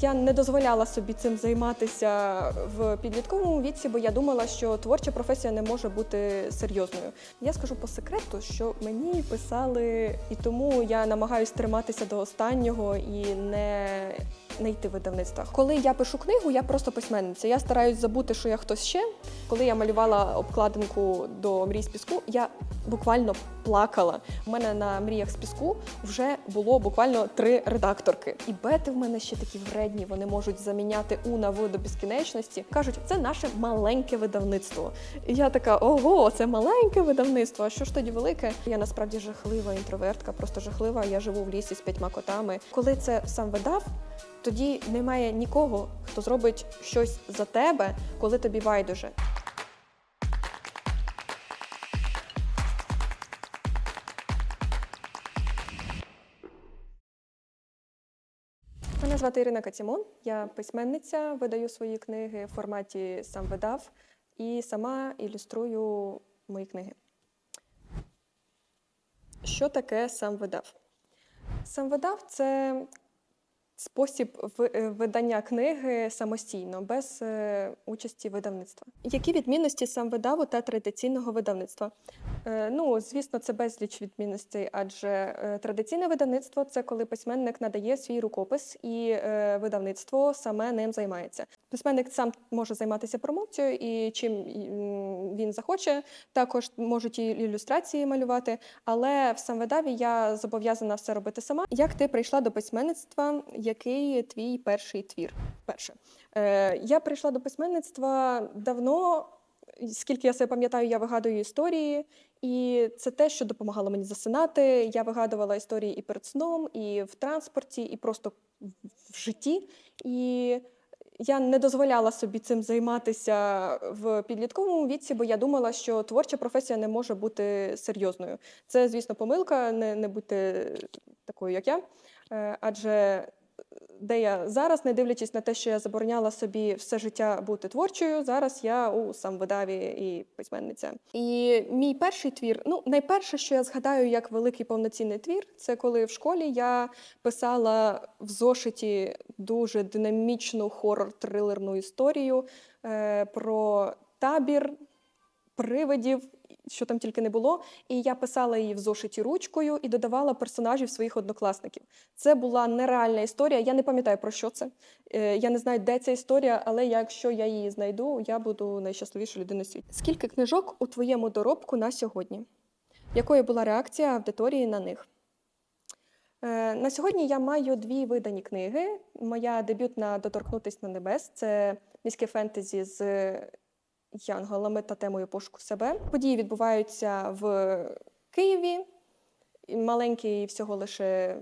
Я не дозволяла собі цим займатися в підлітковому віці, бо я думала, що творча професія не може бути серйозною. Я скажу по секрету, що мені писали, і тому я намагаюся триматися до останнього і не, не йти в видавництва. Коли я пишу книгу, я просто письменниця. Я стараюсь забути, що я хтось ще. Коли я малювала обкладинку до мрій з піску, я буквально плакала. У мене на мріях з піску вже було буквально три редакторки. І бети в мене ще такі вредні. Вони можуть заміняти уна в до безкінечності. кажуть, це наше маленьке видавництво. І я така: ого, це маленьке видавництво. А що ж тоді велике? Я насправді жахлива інтровертка, просто жахлива. Я живу в лісі з п'ятьма котами. Коли це сам видав. Тоді немає нікого, хто зробить щось за тебе, коли тобі байдуже. Мене звати Ірина Кацімон. Я письменниця, видаю свої книги в форматі сам видав і сама ілюструю мої книги. Що таке сам видав? Сам видав це спосіб е, видання книги самостійно, без е, участі видавництва. Які відмінності сам видаву та традиційного видавництва? Е, Ну, звісно, це безліч відмінностей, адже традиційне видавництво це коли письменник надає свій рукопис і видавництво саме ним займається. Письменник сам може займатися промоцією і чим він захоче. Також можуть і ілюстрації малювати, але в самвидаві я зобов'язана все робити сама. Як ти прийшла до письменництва? Який твій перший твір? Перше, е, я прийшла до письменництва давно. Скільки я себе пам'ятаю, я вигадую історії, і це те, що допомагало мені засинати. Я вигадувала історії і перед сном, і в транспорті, і просто в- житті. І я не дозволяла собі цим займатися в підлітковому віці, бо я думала, що творча професія не може бути серйозною. Це, звісно, помилка, не, не бути такою, як я. Е, Адже де я зараз, не дивлячись на те, що я забороняла собі все життя бути творчою, зараз я у самвидаві і письменниця. І мій перший твір, ну найперше, що я згадаю як великий повноцінний твір, це коли в школі я писала в зошиті дуже динамічну хорор-трилерну історію е, про табір привидів, що там тільки не було. І я писала її в зошиті ручкою і додавала персонажів своїх однокласників. Це була нереальна історія. Я не пам'ятаю про що це. Е, Я не знаю, де ця історія, але якщо я її знайду, я буду найщасливішою людиною в світі. Скільки книжок у твоєму доробку на сьогодні? Якою була реакція аудиторії на них? Е, На сьогодні я маю дві видані книги. Моя дебютна Доторкнутись на небес це міське фентезі з янголами та темою пошуку себе. Події відбуваються в Києві. Маленький всього лише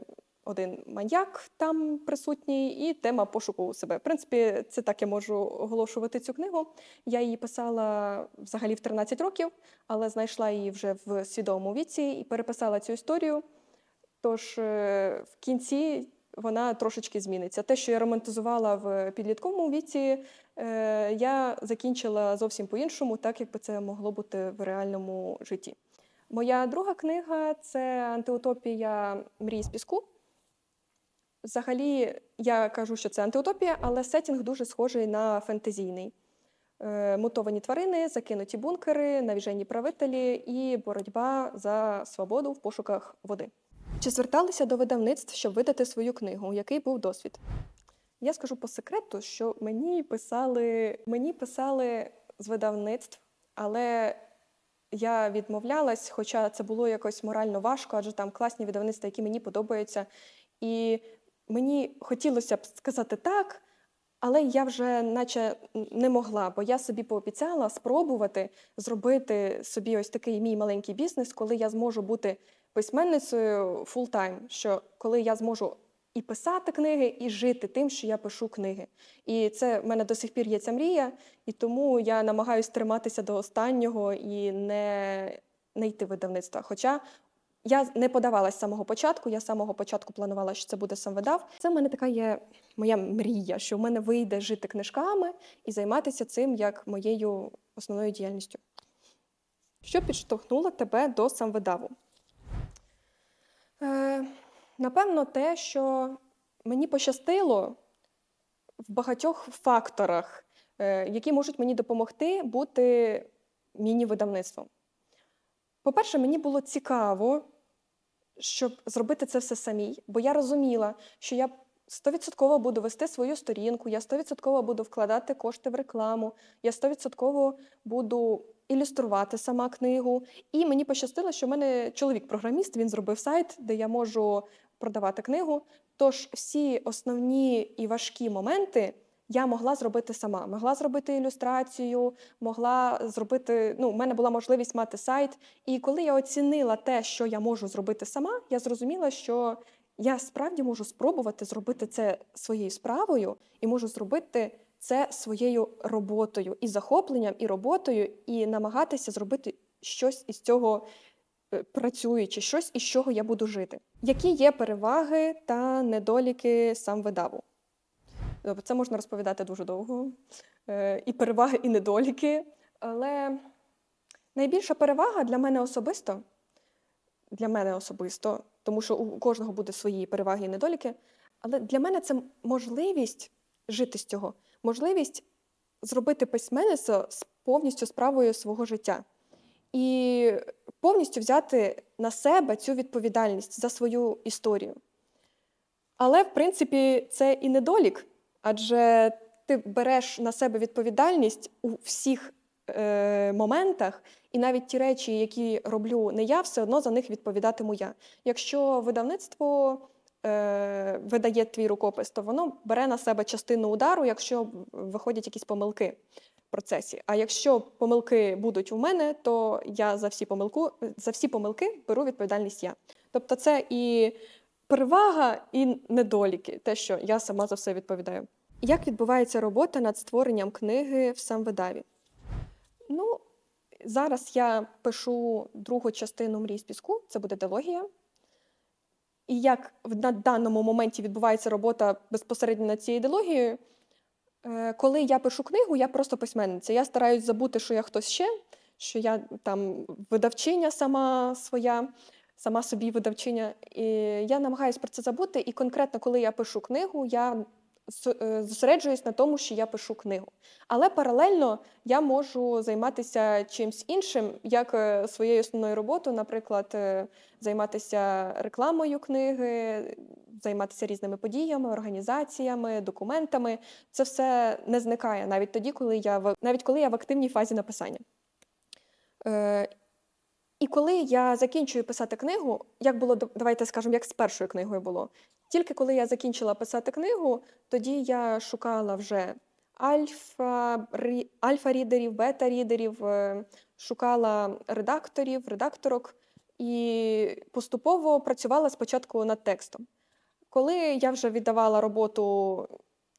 один маньяк там присутній, і тема пошуку себе. В принципі, це так я можу оголошувати цю книгу. Я її писала взагалі в 13 років, але знайшла її вже в свідомому віці і переписала цю історію. Тож е, в кінці вона трошечки зміниться. Те, що я романтизувала в підлітковому віці, е, я закінчила зовсім по-іншому, так якби це могло бути в реальному житті. Моя друга книга це антиутопія мрій з піску. Взагалі, я кажу, що це антиутопія, але сетінг дуже схожий на фентезійний. Е, Мутовані тварини, закинуті бункери, навіжені правителі і боротьба за свободу в пошуках води. Чи зверталися до видавництв, щоб видати свою книгу? Який був досвід? Я скажу по секрету, що мені писали, мені писали з видавництв, але я відмовлялась, хоча це було якось морально важко, адже там класні видавництва, які мені подобаються. І мені хотілося б сказати так, але я вже наче не могла, бо я собі пообіцяла спробувати зробити собі ось такий мій маленький бізнес, коли я зможу бути письменницею фултайм, що коли я зможу і писати книги, і жити тим, що я пишу книги. І це в мене до сих пір є ця мрія, і тому я намагаюся триматися до останнього і не, не йти в видавництва. Хоча я не подавалась з самого початку, я з самого початку планувала, що це буде сам видав. Це в мене така є моя мрія, що в мене вийде жити книжками і займатися цим як моєю основною діяльністю. Що підштовхнуло тебе до самвидаву? Е, напевно, те, що мені пощастило в багатьох факторах, е, які можуть мені допомогти бути міні-видавництвом. По-перше, мені було цікаво, щоб зробити це все самій, бо я розуміла, що я стовідсотково буду вести свою сторінку, я стовідсотково буду вкладати кошти в рекламу, я стовідсотково буду ілюструвати сама книгу. І мені пощастило, що в мене чоловік-програміст, він зробив сайт, де я можу продавати книгу. Тож всі основні і важкі моменти я могла зробити сама. Могла зробити ілюстрацію, могла зробити. Ну, у мене була можливість мати сайт. І коли я оцінила те, що я можу зробити сама, я зрозуміла, що я справді можу спробувати зробити це своєю справою і можу зробити це своєю роботою і захопленням, і роботою, і намагатися зробити щось із цього е, працюючи, щось із чого я буду жити. Які є переваги та недоліки сам видаву? Тобто Це можна розповідати дуже довго. Е, І переваги, і недоліки. Але найбільша перевага для мене особисто, для мене особисто, тому що у кожного буде свої переваги і недоліки. Але для мене це можливість жити з цього, можливість зробити письменництво повністю справою свого життя і повністю взяти на себе цю відповідальність за свою історію. Але, в принципі, це і недолік, адже ти береш на себе відповідальність у всіх е, моментах, і навіть ті речі, які роблю не я, все одно за них відповідатиму я. Якщо видавництво е, видає твій рукопис, то воно бере на себе частину удару, якщо виходять якісь помилки в процесі. А якщо помилки будуть у мене, то я за всі помилку, за всі помилки беру відповідальність я. Тобто, це і перевага, і недоліки, те, що я сама за все відповідаю. Як відбувається робота над створенням книги в самвидаві? Ну, зараз я пишу другу частину мрій з піску, це буде дилогія. І як на даному моменті відбувається робота безпосередньо над цією ідеологією, е, коли я пишу книгу, я просто письменниця. Я стараюсь забути, що я хтось ще, що я там видавчиня сама своя, сама собі видавчиня. І я намагаюся про це забути. І конкретно, коли я пишу книгу, я зосереджуюсь на тому, що я пишу книгу. Але паралельно я можу займатися чимсь іншим, як е, своєю основною роботою, наприклад, е, займатися рекламою книги, займатися різними подіями, організаціями, документами. Це все не зникає навіть тоді, коли я в навіть коли я в активній фазі написання. Е, і коли я закінчую писати книгу, як було давайте скажемо, як з першою книгою було. Тільки коли я закінчила писати книгу, тоді я шукала вже альфа, рі- альфа-рідерів, бета-рідерів, е, шукала редакторів, редакторок і поступово працювала спочатку над текстом. Коли я вже віддавала роботу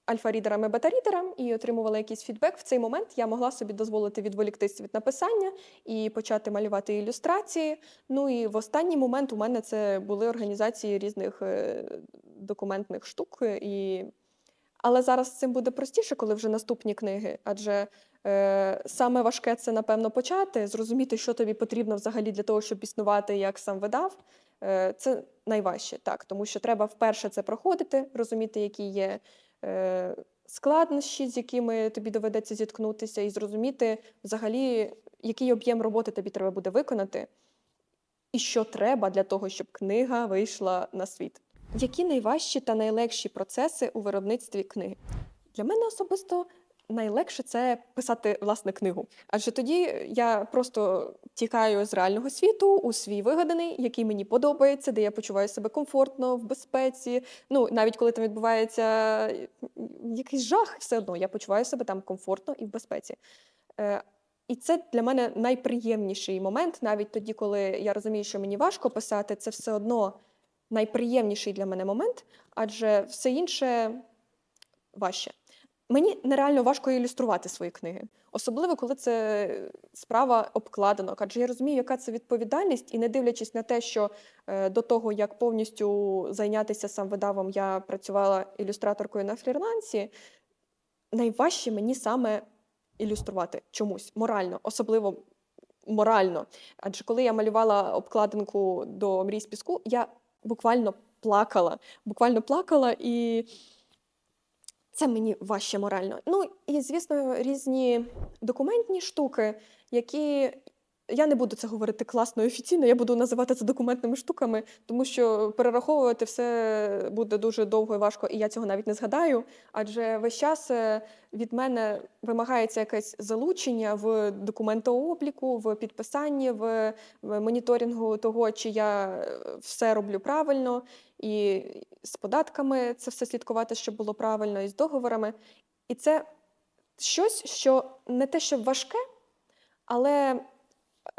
альфа-рідерам і бета-рідерам і отримувала якийсь фідбек, в цей момент я могла собі дозволити відволіктись від написання і почати малювати ілюстрації. Ну і в останній момент у мене це були організації різних е, документних штук. І... Але зараз цим буде простіше, коли вже наступні книги. Адже е, саме важке це, напевно, почати, зрозуміти, що тобі потрібно взагалі для того, щоб існувати як сам видав. Е, це найважче, так, тому що треба вперше це проходити, розуміти, які є е, складнощі, з якими тобі доведеться зіткнутися, і зрозуміти взагалі, який об'єм роботи тобі треба буде виконати, і що треба для того, щоб книга вийшла на світ. Які найважчі та найлегші процеси у виробництві книги? Для мене особисто найлегше це писати власне книгу. Адже тоді я просто тікаю з реального світу у свій вигаданий, який мені подобається, де я почуваю себе комфортно, в безпеці. Ну, навіть коли там відбувається якийсь жах, все одно я почуваю себе там комфортно і в безпеці. Е, і це для мене найприємніший момент, навіть тоді, коли я розумію, що мені важко писати, це все одно найприємніший для мене момент, адже все інше важче. Мені нереально важко ілюструвати свої книги, особливо коли це справа обкладинок, адже я розумію, яка це відповідальність, і не дивлячись на те, що е, до того, як повністю зайнятися сам видавом, я працювала ілюстраторкою на фрілансі, найважче мені саме ілюструвати чомусь морально, особливо морально. Адже коли я малювала обкладинку до мрій з піску, я буквально плакала. Буквально плакала і Це мені важче морально. Ну і звісно, різні документні штуки, які я не буду це говорити класно і офіційно, я буду називати це документними штуками, тому що перераховувати все буде дуже довго і важко, і я цього навіть не згадаю. Адже весь час е, від мене вимагається якесь залучення в документообліку, в підписанні, в моніторингу того, чи я е, все роблю правильно, і з податками це все слідкувати, щоб було правильно, і з договорами. І це щось, що не те, що важке, але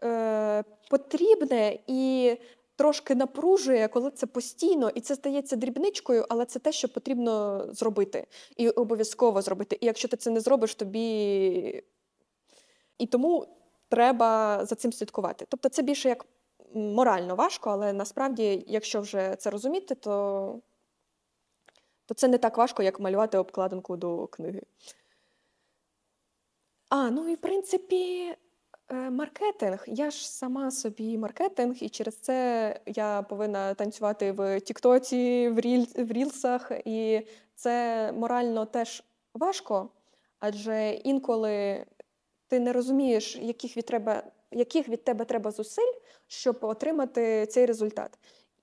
е, потрібне і трошки напружує, коли це постійно, і це стається дрібничкою, але це те, що потрібно зробити, і обов'язково зробити. І якщо ти це не зробиш, тобі. І тому треба за цим слідкувати. Тобто це більше як морально важко, але насправді, якщо вже це розуміти, то, то це не так важко, як малювати обкладинку до книги. А, ну і в принципі, е, маркетинг. Я ж сама собі маркетинг, і через це я повинна танцювати в Тіктоці, в, ріль, в Рілсах. І це морально теж важко, адже інколи ти не розумієш, яких від треба, яких від тебе треба зусиль, щоб отримати цей результат.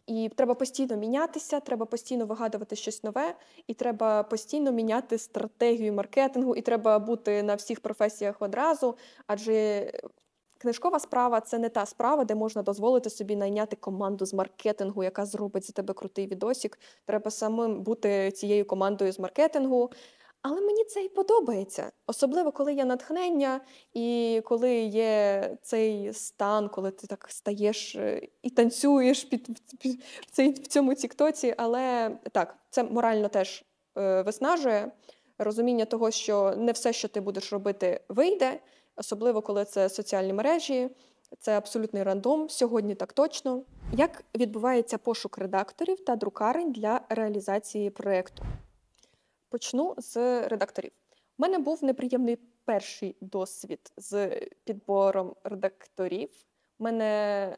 І треба постійно мінятися, треба постійно вигадувати щось нове, і треба постійно міняти стратегію маркетингу, і треба бути на всіх професіях одразу. Адже книжкова справа це не та справа, де можна дозволити собі найняти команду з маркетингу, яка зробить за тебе крутий відосік. Треба самим бути цією командою з маркетингу. Але мені це і подобається, особливо коли є натхнення, і коли є цей стан, коли ти так стаєш е, і танцюєш під, під цей, в цьому тіктоці. Але так, це морально теж е, виснажує розуміння того, що не все, що ти будеш робити, вийде, особливо коли це соціальні мережі. Це абсолютний рандом. Сьогодні так точно. Як відбувається пошук редакторів та друкарень для реалізації проєкту? Почну з редакторів. У мене був неприємний перший досвід з підбором редакторів. Мене,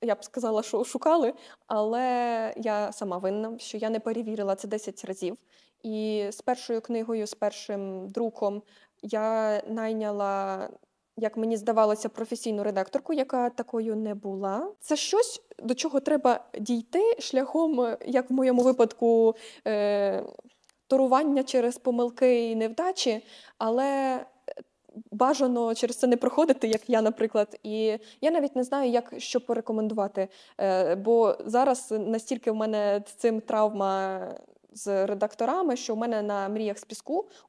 я б сказала, що шукали, але я сама винна, що я не перевірила це 10 разів. І з першою книгою, з першим друком я найняла. Як мені здавалося, професійну редакторку, яка такою не була. Це щось, до чого треба дійти шляхом, як в моєму випадку, е, торування через помилки і невдачі, але е, бажано через це не проходити, як я, наприклад. І я навіть не знаю, як що порекомендувати. Е, бо зараз настільки в мене з цим травма. З редакторами, що в мене на мріях з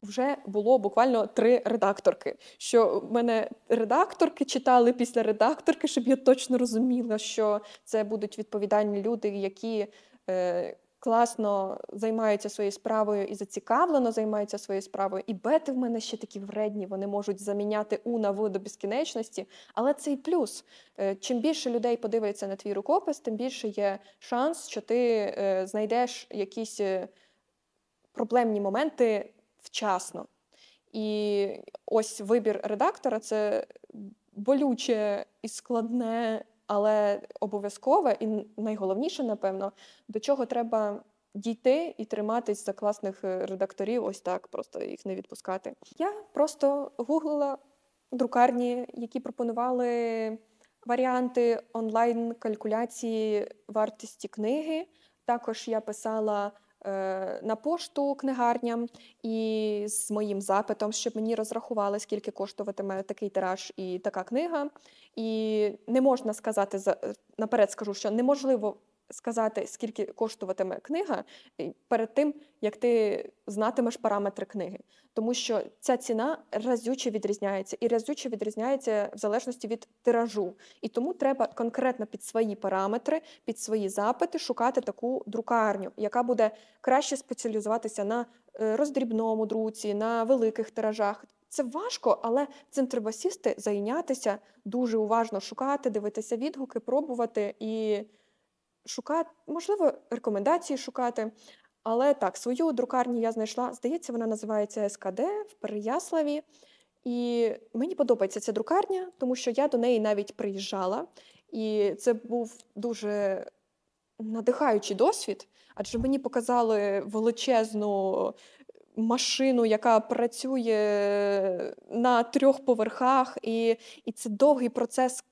вже було буквально три редакторки. Що в мене редакторки читали після редакторки, щоб я точно розуміла, що це будуть відповідальні люди, які е, класно займаються своєю справою і зацікавлено займаються своєю справою. І бети в мене ще такі вредні, вони можуть заміняти у на в до безкінечності. Але це і плюс. Е, чим більше людей подивиться на твій рукопис, тим більше є шанс, що ти е, знайдеш якісь е, проблемні моменти вчасно. І ось вибір редактора це болюче і складне але обов'язкове і найголовніше, напевно, до чого треба дійти і триматись за класних е, редакторів, ось так, просто їх не відпускати. Я просто гуглила друкарні, які пропонували варіанти онлайн-калькуляції вартості книги. Також я писала на пошту книгарням і з моїм запитом, щоб мені розрахували, скільки коштуватиме такий тираж і така книга. І не можна сказати наперед, скажу, що неможливо сказати, скільки коштуватиме книга перед тим, як ти знатимеш параметри книги. Тому що ця ціна разюче відрізняється, і разюче відрізняється в залежності від тиражу. І тому треба конкретно під свої параметри, під свої запити шукати таку друкарню, яка буде краще спеціалізуватися на е, роздрібному друці, на великих тиражах. Це важко, але цим треба сісти, зайнятися, дуже уважно шукати, дивитися відгуки, пробувати і шукати, можливо, рекомендації шукати. Але так, свою друкарню я знайшла, здається, вона називається СКД в Переяславі. І мені подобається ця друкарня, тому що я до неї навіть приїжджала. І це був дуже надихаючий досвід, адже мені показали величезну машину, яка працює на трьох поверхах, і, і це довгий процес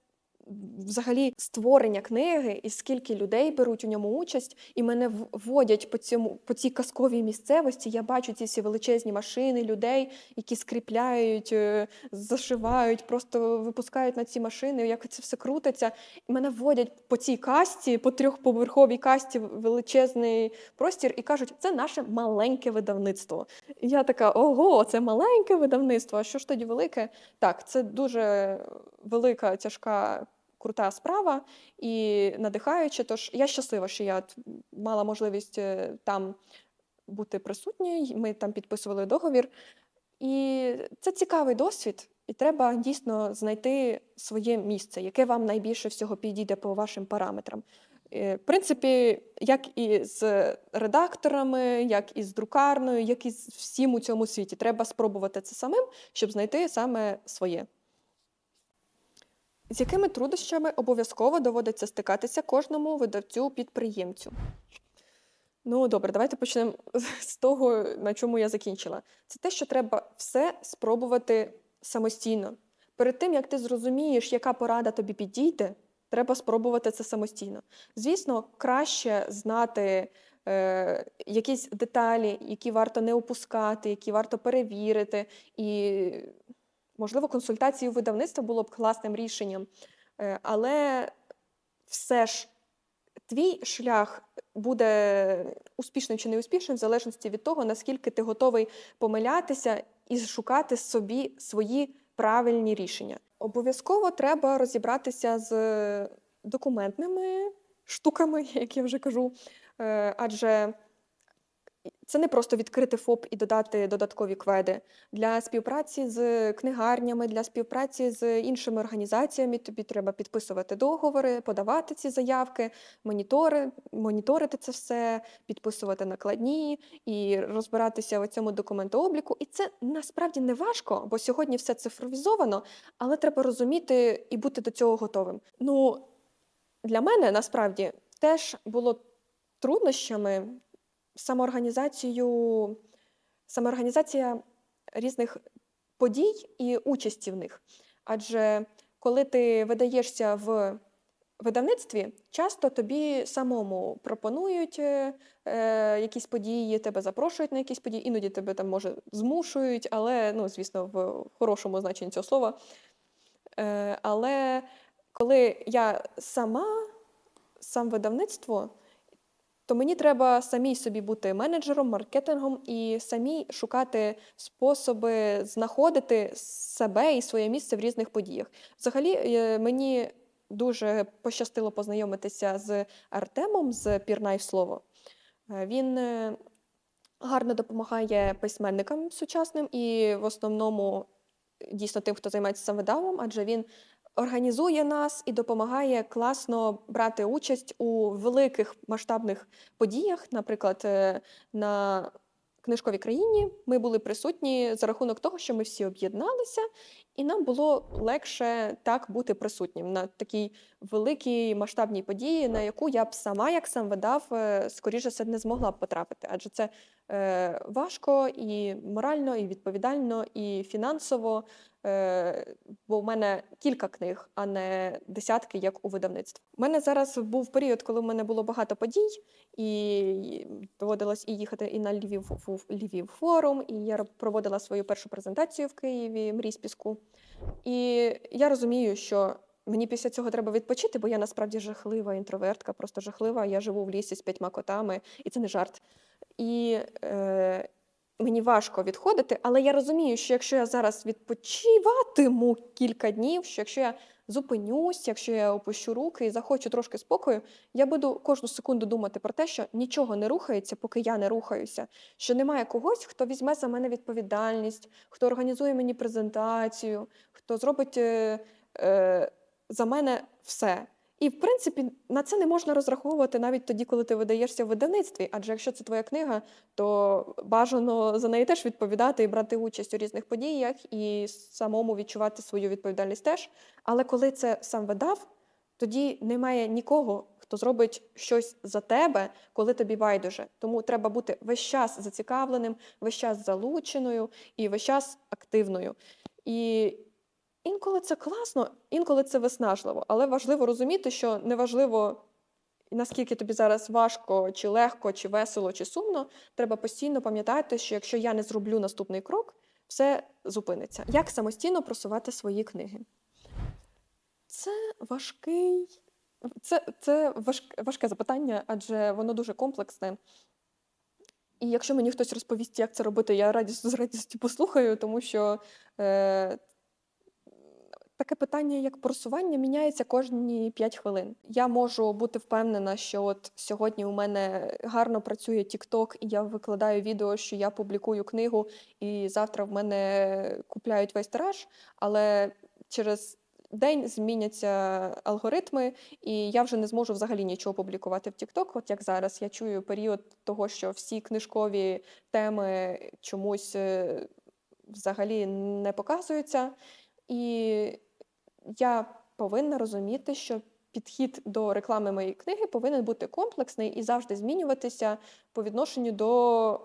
взагалі створення книги, і скільки людей беруть у ньому участь, і мене вводять по цьому по цій казковій місцевості. Я бачу ці всі величезні машини, людей, які скріпляють, е, зашивають, просто випускають на ці машини, як це все крутиться. І мене вводять по цій касті, по трьохповерховій касті величезний простір, і кажуть, це наше маленьке видавництво. І я така: ого, це маленьке видавництво. А що ж тоді велике? Так, це дуже велика, тяжка, крута справа і надихаюча. Тож я щаслива, що я мала можливість е, там бути присутньою. Ми там підписували договір. І це цікавий досвід, і треба дійсно знайти своє місце, яке вам найбільше всього підійде по вашим параметрам. Е, В принципі, як і з редакторами, як і з друкарною, як і з всім у цьому світі. Треба спробувати це самим, щоб знайти саме своє. З якими труднощами обов'язково доводиться стикатися кожному видавцю-підприємцю? Ну, добре, давайте почнемо з того, на чому я закінчила. Це те, що треба все спробувати самостійно. Перед тим, як ти зрозумієш, яка порада тобі підійде, треба спробувати це самостійно. Звісно, краще знати е, якісь деталі, які варто не опускати, які варто перевірити. І, можливо, консультації у видавництва було б класним рішенням. Е, але все ж твій шлях буде успішним чи неуспішним, в залежності від того, наскільки ти готовий помилятися і шукати собі свої правильні рішення. Обов'язково треба розібратися з документними штуками, як я вже кажу, е, адже це не просто відкрити ФОП і додати додаткові кведи. Для співпраці з книгарнями, для співпраці з іншими організаціями тобі треба підписувати договори, подавати ці заявки, монітори, моніторити це все, підписувати накладні і розбиратися в цьому документообліку. І це насправді не важко, бо сьогодні все цифровізовано, але треба розуміти і бути до цього готовим. Ну, для мене насправді теж було труднощами самоорганізацію, самоорганізація різних подій і участі в них. Адже коли ти видаєшся в видавництві, часто тобі самому пропонують е, е, якісь події, тебе запрошують на якісь події, іноді тебе там може змушують, але ну, звісно, в хорошому значенні цього слова. Е, але коли я сама, сам видавництво, то мені треба самій собі бути менеджером, маркетингом і самій шукати способи знаходити себе і своє місце в різних подіях. Взагалі, е, мені дуже пощастило познайомитися з Артемом з Пірнайв Слово. Е, Він е, гарно допомагає письменникам сучасним і в основному дійсно тим, хто займається самовидавом, адже він організує нас і допомагає класно брати участь у великих масштабних подіях. Наприклад, е, на книжковій країні ми були присутні за рахунок того, що ми всі об'єдналися, і нам було легше так бути присутнім на такій великій масштабній події, на яку я б сама, як сам видав, е, скоріше все не змогла б потрапити. Адже це важко і морально, і відповідально, і фінансово. Е, бо в мене кілька книг, а не десятки, як у видавництві. У мене зараз був період, коли в мене було багато подій, і доводилось і їхати і на Львів, Львів форум, і я проводила свою першу презентацію в Києві Мрій з піску. І я розумію, що мені після цього треба відпочити, бо я насправді жахлива інтровертка, просто жахлива. Я живу в лісі з п'ятьма котами, і це не жарт. І е, мені важко відходити, але я розумію, що якщо я зараз відпочиватиму кілька днів, що якщо я зупинюсь, якщо я опущу руки і захочу трошки спокою, я буду кожну секунду думати про те, що нічого не рухається, поки я не рухаюся, що немає когось, хто візьме за мене відповідальність, хто організує мені презентацію, хто зробить е, е, за мене все. І, в принципі, на це не можна розраховувати навіть тоді, коли ти видаєшся в видавництві. Адже якщо це твоя книга, то бажано за неї теж відповідати і брати участь у різних подіях, і самому відчувати свою відповідальність теж. Але коли це сам видав, тоді немає нікого, хто зробить щось за тебе, коли тобі байдуже. Тому треба бути весь час зацікавленим, весь час залученою і весь час активною. І інколи це класно, інколи це виснажливо, але важливо розуміти, що неважливо. Наскільки тобі зараз важко, чи легко, чи весело, чи сумно, треба постійно пам'ятати, що якщо я не зроблю наступний крок, все зупиниться. Як самостійно просувати свої книги? Це важкий, це, це важк, важке запитання, адже воно дуже комплексне. І якщо мені хтось розповість, як це робити, я радісно з радістю послухаю, тому що е, таке питання, як просування, міняється кожні 5 хвилин. Я можу бути впевнена, що от сьогодні у мене гарно працює TikTok, і я викладаю відео, що я публікую книгу, і завтра в мене купляють весь тираж, але через день зміняться алгоритми, і я вже не зможу взагалі нічого публікувати в TikTok. От як зараз я чую період того, що всі книжкові теми чомусь е, взагалі не показуються. І я повинна розуміти, що підхід до реклами моєї книги повинен бути комплексний і завжди змінюватися по відношенню до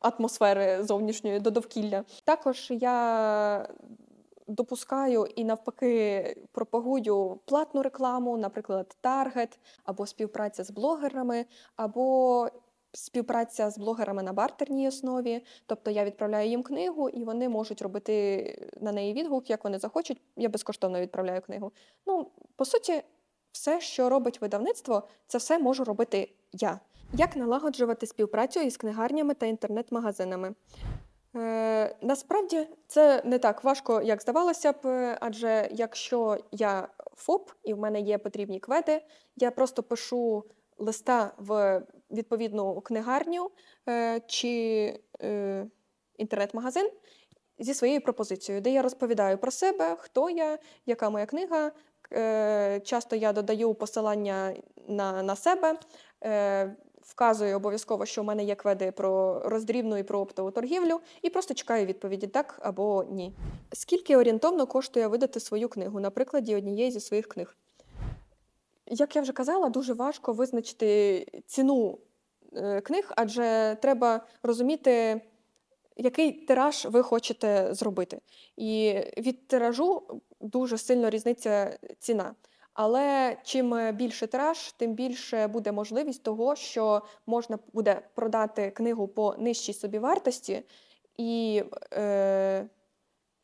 атмосфери зовнішньої, до довкілля. Також я допускаю і навпаки пропагую платну рекламу, наприклад, таргет або співпраця з блогерами, або співпраця з блогерами на бартерній основі. Тобто я відправляю їм книгу, і вони можуть робити на неї відгук, як вони захочуть. Я безкоштовно відправляю книгу. Ну, по суті, все, що робить видавництво, це все можу робити я. Як налагоджувати співпрацю із книгарнями та інтернет-магазинами? Е, насправді це не так важко, як здавалося б, адже якщо я ФОП і в мене є потрібні кведи, я просто пишу листа в відповідну книгарню е, чи е, інтернет-магазин зі своєю пропозицією, де я розповідаю про себе, хто я, яка моя книга. Е, часто я додаю посилання на, на себе. Вказую обов'язково, що в мене є кведи про роздрібну і про оптову торгівлю, і просто чекаю відповіді так або ні. Скільки орієнтовно коштує видати свою книгу на прикладі однієї зі своїх книг? Як я вже казала, дуже важко визначити ціну е, книг, адже треба розуміти, який тираж ви хочете зробити. І від тиражу дуже сильно різниця ціна. Але чим більше тираж, тим більше буде можливість того, що можна буде продати книгу по нижчій собівартості, і, е,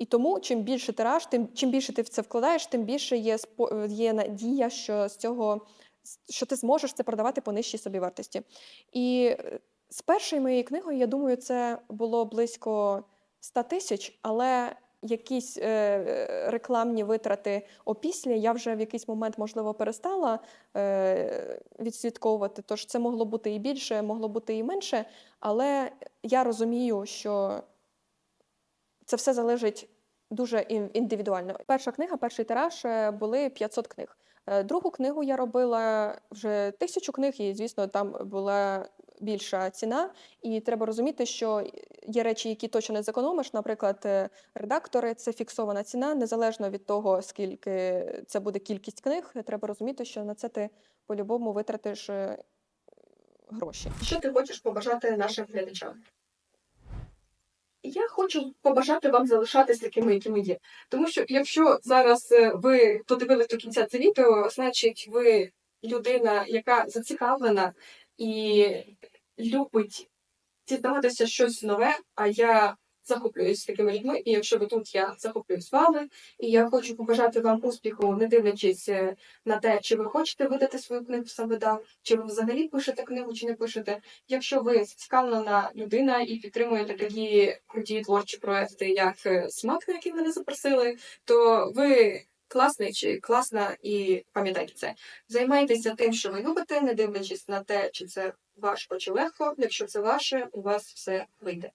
і тому чим більше тираж, тим чим більше ти в це вкладаєш, тим більше є є надія, що з цього що ти зможеш це продавати по нижчій собівартості. І е, з першою моєю книгою, я думаю, це було близько 100 тисяч, але якісь е, рекламні витрати опісля я вже в якийсь момент, можливо, перестала е, відслідковувати. Тож це могло бути і більше, могло бути і менше. Але я розумію, що це все залежить дуже ін- індивідуально. Перша книга, перший тираж е, були 500 книг. Е, Другу книгу я робила вже тисячу книг, і звісно, там була більша ціна. І треба розуміти, що є речі, які точно не зекономиш. Наприклад, е, редактори це фіксована ціна, незалежно від того, скільки це буде кількість книг. Треба розуміти, що на це ти по-любому витратиш гроші. Що ти хочеш побажати нашим глядачам? Я хочу побажати вам залишатись такими, якими є. Тому що якщо зараз е, ви додивились до кінця це відео, значить ви людина, яка зацікавлена і любить дізнаватися щось нове, а я захоплююсь такими людьми, і якщо ви тут, я захоплююсь вами. І я хочу побажати вам успіху, не дивлячись е, на те, чи ви хочете видати свою книгу сам видав, чи ви взагалі пишете книгу, чи не пишете. Якщо ви зацікавлена людина і підтримуєте такі круті творчі проекти, як е, смак, на який мене запросили, то ви класний чи класна, і пам'ятайте це. Займайтеся тим, що ви любите, не дивлячись на те, чи це важко чи легко. Якщо це ваше, у вас все вийде.